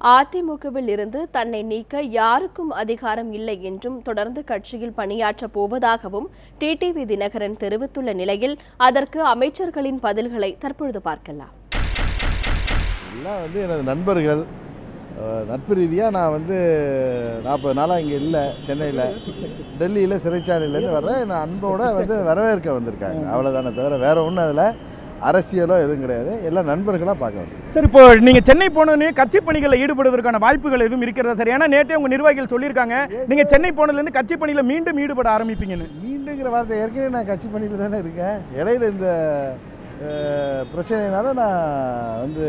அதிமுகவில் இருந்து தன்னை நீக்க யாருக்கும் அதிகாரம் இல்லை என்றும் தொடர்ந்து கட்சியில் பணியாற்றப் போவதாகவும் டிடிவி தினகரன் தெரிவித்துள்ள நிலையில் அதற்கு அமைச்சர்களின் பதில்களை தற்பொழுது பார்க்கலாம். எல்லாம் வந்து எனது நண்பர்கள் நட்பு ரீதியாக நான் வந்து நாற்பது நாளாக இங்கே இல்லை சென்னையில். டெல்லியில் சிறைச்சாலையிலேருந்து வர்றேன். என்னை அன்போட வந்து வரவேற்க வந்திருக்காங்க. அவ்வளோதானே தவிர வேற ஒன்றும் அதில் அரசியலோ எதுவும் கிடையாது. எல்லாம் நண்பர்களாக பார்க்க வந்தேன் சார் இப்போ நீங்க சென்னை போனோன்னே கட்சி பணிகளில் ஈடுபடுவதற்கான வாய்ப்புகள் எதுவும் இருக்கிறதா? சார் ஏன்னா நேற்றே உங்க நிர்வாகிகள் சொல்லியிருக்காங்க. நீங்க சென்னை போனதுலேருந்து கட்சி பணியில் மீண்டும் ஈடுபட ஆரம்பிப்பீங்கன்னு. மீண்டுங்கிற வார்த்தை ஏற்கனவே நான் கட்சி பணியில் தானே இருக்கேன். இடையில இந்த பிரச்சனையினால நான் வந்து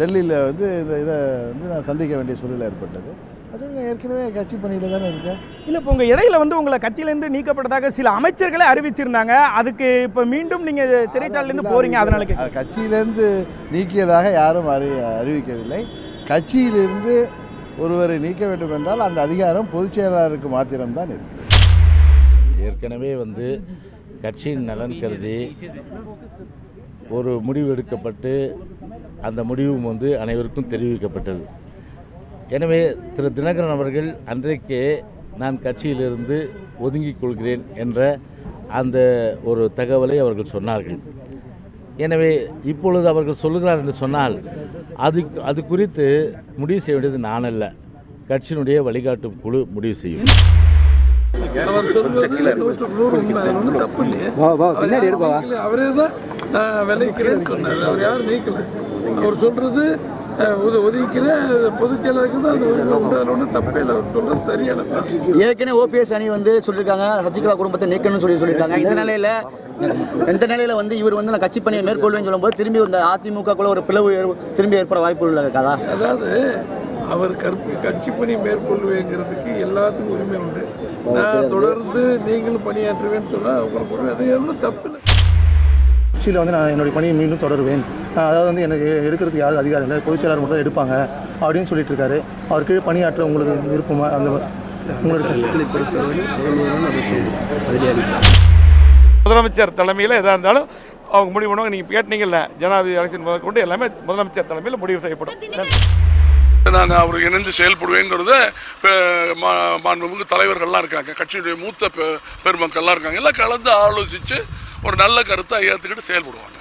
டெல்லியில் வந்து இந்த இதை வந்து நான் சந்திக்க வேண்டிய சூழ்நிலை ஏற்பட்டது. அது நான் ஏற்கனவே கட்சி பணியில் தானே இருக்கேன். இல்ல இப்போ உங்க இடையில வந்து உங்களை கட்சியிலேருந்து நீக்கப்பட்டதாக சில அமைச்சர்களே அறிவிச்சிருந்தாங்க. அதுக்கு இப்போ மீண்டும் நீங்க சிறைச்சாலையிலேருந்து போறீங்க அதனால கட்சியிலேருந்து நீக்கியதாக யாரும் அறி அறிவிக்கவில்லை. கட்சியிலிருந்து ஒருவரை நீக்க வேண்டும் என்றால் அந்த அதிகாரம் பொதுச் செயலாளருக்கு மாத்திரம்தான் இருக்கு ஏற்கனவே வந்து கட்சியின் நலன் கருதி ஒரு முடிவு எடுக்கப்பட்டு அந்த முடிவும் வந்து அனைவருக்கும் தெரிவிக்கப்பட்டது. எனவே திரு தினகரன் அவர்கள் அன்றைக்கே நான் கட்சியிலிருந்து ஒதுங்கிக் கொள்கிறேன் என்ற அந்த ஒரு தகவலை அவர்கள் சொன்னார்கள். எனவே இப்பொழுது அவர்கள் சொல்லுகிறார் என்று சொன்னால் அது அது குறித்து முடிவு செய்ய வேண்டியது நான் அல்ல கட்சியினுடைய வழிகாட்டும் குழு முடிவு செய்யும். அவர் சொல்வது நூற்றுக்கு நூறு உண்மை. அதில் ஒன்றும் தப்பு இல்லையே. அவர் தான் நான் விளைவிக்கிறேன்னு சொன்னார். அவர் யாரும் நீக்கல. அவர் சொல்றது ஒது- ஒதுக்கிற பொதுச் செயலருக்கு தான் அந்த உரிமை உண்டு. அதில் ஒன்றும் தப்பே இல்லை. அவர் சொல்றது சரியானது தான். ஏற்கனவே ஓபிஎஸ் அணி வந்து சொல்லியிருக்காங்க. சசிகலா குடும்பத்தை நீக்கணும்னு சொல்லி சொல்லியிருக்காங்க. இந்த நிலையில இந்த நிலையில வந்து இவர் வந்து நான் கட்சி பணியை மேற்கொள்வேன்னு சொல்லும்போது திரும்பி இந்த அதிமுகக்குள்ள ஒரு பிளவு ஏற்ப- திரும்பி ஏற்பட வாய்ப்பு அதாவது அவர் கற்பு கட்சி பணி மேற்கொள்வேங்கிறதுக்கு எல்லாத்துக்கும் உரிமை உண்டு. நான் தொடர்ந்து நீங்களும் பணியாற்றுவேன்னு சொன்னால் உங்களுக்கு உரிமை அது ஒன்றும் தப்பு இல்லை கட்சியில் வந்து நான் என்னுடைய பணியை மீண்டும் தொடருவேன். அதாவது வந்து எனக்கு எடுக்கிறதுக்கு யாரும் அதிகாரம் இல்லை. பொதுச் செயலாளர் மட்டும் தான் எடுப்பாங்க அப்படின்னு சொல்லிட்டு இருக்காரு. அவர் கீழே பணியாற்ற உங்களுக்கு விருப்பமா? அந்த பொறுத்தவரையில் முதல்வரும் பதிலளிப்பார் முதலமைச்சர் தலைமையில் எதாக இருந்தாலும் அவங்க முடிவு பண்ணுவாங்க. நீங்கள் கேட்டீங்கல்ல ஜனாதிபதி அரசின் முதல் கொண்டு எல்லாமே முதலமைச்சர் தலைமையில் முடிவு செய்யப்படும். நன்றி. நான் அவர் இணைந்து செயல்படுவேங்கிறத பெ- மா- மாண்புமிகு தலைவர்கள்லாம் இருக்காங்க. கட்சியுடைய மூத்த பெ- பெருமக்கள்லாம் இருக்காங்க. எல்லாம் கலந்து ஆலோசித்து ஒரு நல்ல கருத்தை ஏற்றுக்கிட்டு செயல்படுவாங்க.